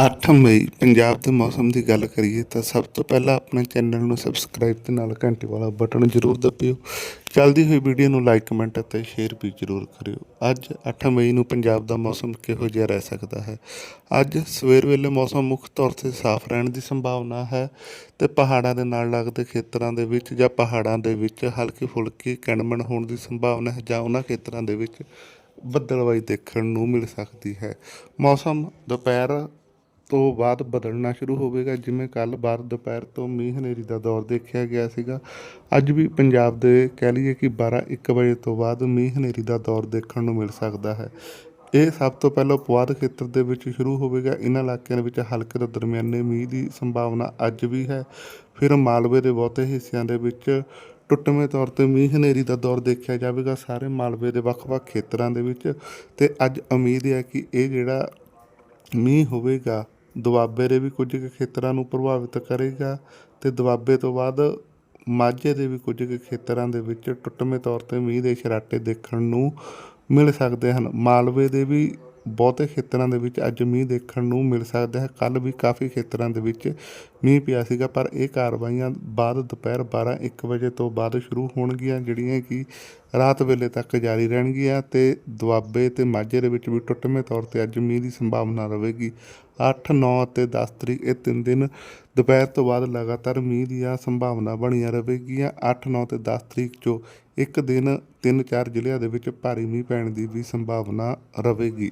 8 ਮਈ ਪੰਜਾਬ ਦੇ ਮੌਸਮ ਦੀ ਗੱਲ ਕਰੀਏ ਤਾਂ ਸਭ ਤੋਂ ਪਹਿਲਾਂ ਆਪਣੇ ਚੈਨਲ ਨੂੰ ਸਬਸਕ੍ਰਾਈਬ ਤੇ ਨਾਲ ਘੰਟੀ ਵਾਲਾ ਬਟਨ ਜ਼ਰੂਰ ਦਬਿਓ। ਚੱਲਦੀ ਹੋਈ ਵੀਡੀਓ ਨੂੰ ਲਾਈਕ ਕਮੈਂਟ ਅਤੇ ਸ਼ੇਅਰ ਵੀ ਜ਼ਰੂਰ ਕਰਿਓ। ਅੱਜ 8 ਮਈ ਨੂੰ ਪੰਜਾਬ ਦਾ ਮੌਸਮ ਕਿਹੋ ਜਿਹਾ ਰਹਿ ਸਕਦਾ ਹੈ? ਅੱਜ ਸਵੇਰ ਵੇਲੇ ਮੌਸਮ ਮੁੱਖ ਤੌਰ ਤੇ ਸਾਫ਼ ਰਹਿਣ ਦੀ ਸੰਭਾਵਨਾ ਹੈ ਤੇ ਪਹਾੜਾਂ ਦੇ ਨਾਲ ਲੱਗਦੇ ਖੇਤਰਾਂ ਦੇ ਵਿੱਚ ਜਾਂ ਪਹਾੜਾਂ ਦੇ ਵਿੱਚ ਹਲਕੀ ਫੁਲਕੀ ਕਿਣਮਣ ਹੋਣ ਦੀ ਸੰਭਾਵਨਾ ਹੈ ਜਾਂ ਉਹਨਾਂ ਖੇਤਰਾਂ ਦੇ ਵਿੱਚ ਬੱਦਲਵਾਈ ਦੇਖਣ ਨੂੰ ਮਿਲ ਸਕਦੀ ਹੈ। ਮੌਸਮ ਦੁਪਹਿਰ ਤੋਂ ਬਾਅਦ ਬਦਲਣਾ ਸ਼ੁਰੂ ਹੋਵੇਗਾ। ਜਿਵੇਂ ਕੱਲ ਬਾਅਦ ਦੁਪਹਿਰ ਤੋਂ ਮੀਂਹ ਹਨੇਰੀ ਦਾ ਦੌਰ ਦੇਖਿਆ ਗਿਆ ਸੀਗਾ। ਅੱਜ ਵੀ ਪੰਜਾਬ ਦੇ ਕਹਿ ਲਈਏ ਕਿ 12 1 ਵਜੇ ਤੋਂ ਬਾਅਦ ਮੀਂਹ ਹਨੇਰੀ ਦਾ ਦੌਰ ਦੇਖਣ ਨੂੰ ਮਿਲ ਸਕਦਾ ਹੈ। ਇਹ ਸਭ ਤੋਂ ਪਹਿਲਾਂ ਪੁਆਧ ਖੇਤਰ ਦੇ ਵਿੱਚ ਸ਼ੁਰੂ ਹੋਵੇਗਾ। ਇਹਨਾਂ ਇਲਾਕਿਆਂ ਦੇ ਵਿੱਚ ਹਲਕੇ ਤੋਂ ਦਰਮਿਆਨੇ ਮੀਂਹ ਦੀ ਸੰਭਾਵਨਾ ਅੱਜ ਵੀ ਹੈ। ਫਿਰ ਮਾਲਵੇ ਦੇ ਬਹੁਤੇ ਹਿੱਸਿਆਂ ਦੇ ਵਿੱਚ ਟੁੱਟਵੇਂ ਤੌਰ ਤੇ ਮੀਂਹ ਹਨੇਰੀ ਦਾ ਦੌਰ ਦੇਖਿਆ ਜਾਵੇਗਾ ਸਾਰੇ ਮਾਲਵੇ ਦੇ ਵੱਖ-ਵੱਖ ਖੇਤਰਾਂ ਦੇ ਵਿੱਚ। ਤੇ ਅੱਜ ਉਮੀਦ ਹੈ ਕਿ ਇਹ ਜਿਹੜਾ ਮੀਂਹ ਹੋਵੇਗਾ ਦੁਆਬੇ ਦੇ ਵੀ ਕੁਝ ਕੁ ਖੇਤਰਾਂ ਨੂੰ ਪ੍ਰਭਾਵਿਤ ਕਰੇਗਾ ਤੇ ਦੁਆਬੇ ਤੋਂ ਬਾਅਦ ਮਾਝੇ ਦੇ ਵੀ ਕੁਝ ਕੁ ਖੇਤਰਾਂ ਦੇ ਵਿੱਚ ਟੁੱਟਵੇਂ ਤੌਰ ਤੇ ਮੀਂਹ ਦੇ ਛਰਾਟੇ ਦੇਖਣ ਨੂੰ ਮਿਲ ਸਕਦੇ ਹਨ। ਮਾਲਵੇ ਦੇ ਵੀ ਬਹੁਤੇ ਖੇਤਰਾਂ ਦੇ ਵਿੱਚ ਅੱਜ ਮੀਂਹ ਦੇਖਣ ਨੂੰ ਮਿਲ ਸਕਦਾ ਹੈ। ਕੱਲ ਵੀ ਕਾਫੀ ਖੇਤਰਾਂ ਦੇ ਵਿੱਚ ਮੀਂਹ ਪਿਆ ਸੀਗਾ, ਪਰ ਇਹ ਕਾਰਵਾਈਆਂ ਬਾਅਦ ਦੁਪਹਿਰ 12 1 ਵਜੇ ਤੋਂ ਬਾਅਦ ਸ਼ੁਰੂ ਹੋਣਗੀਆਂ, ਜਿਹੜੀਆਂ ਕਿ ਰਾਤ ਵੇਲੇ ਤੱਕ ਜਾਰੀ ਰਹਿਣਗੀਆਂ ਤੇ ਦੁਆਬੇ ਤੇ ਮਾਝੇ ਦੇ ਵਿੱਚ ਵੀ ਟੁੱਟਵੇਂ ਤੌਰ ਤੇ ਅੱਜ ਮੀਂਹ ਦੀ ਸੰਭਾਵਨਾ ਰਹੇਗੀ। 8 9 ਅਤੇ 10 ਤਰੀਕ ਇਹ ਤਿੰਨ ਦਿਨ ਦੁਪਹਿਰ ਤੋਂ ਬਾਅਦ ਲਗਾਤਾਰ ਮੀਂਹ ਦੀਆਂ ਸੰਭਾਵਨਾ ਬਣੀਆਂ ਰਹੇਗੀਆਂ। 8 9 ਤੇ 10 ਤਰੀਕ 'ਚੋਂ ਇੱਕ ਦਿਨ ਤਿੰਨ ਚਾਰ ਜ਼ਿਲ੍ਹਿਆਂ ਦੇ ਵਿੱਚ ਭਾਰੀ ਮੀਂਹ ਪੈਣ ਦੀ ਵੀ ਸੰਭਾਵਨਾ ਰਹੇਗੀ।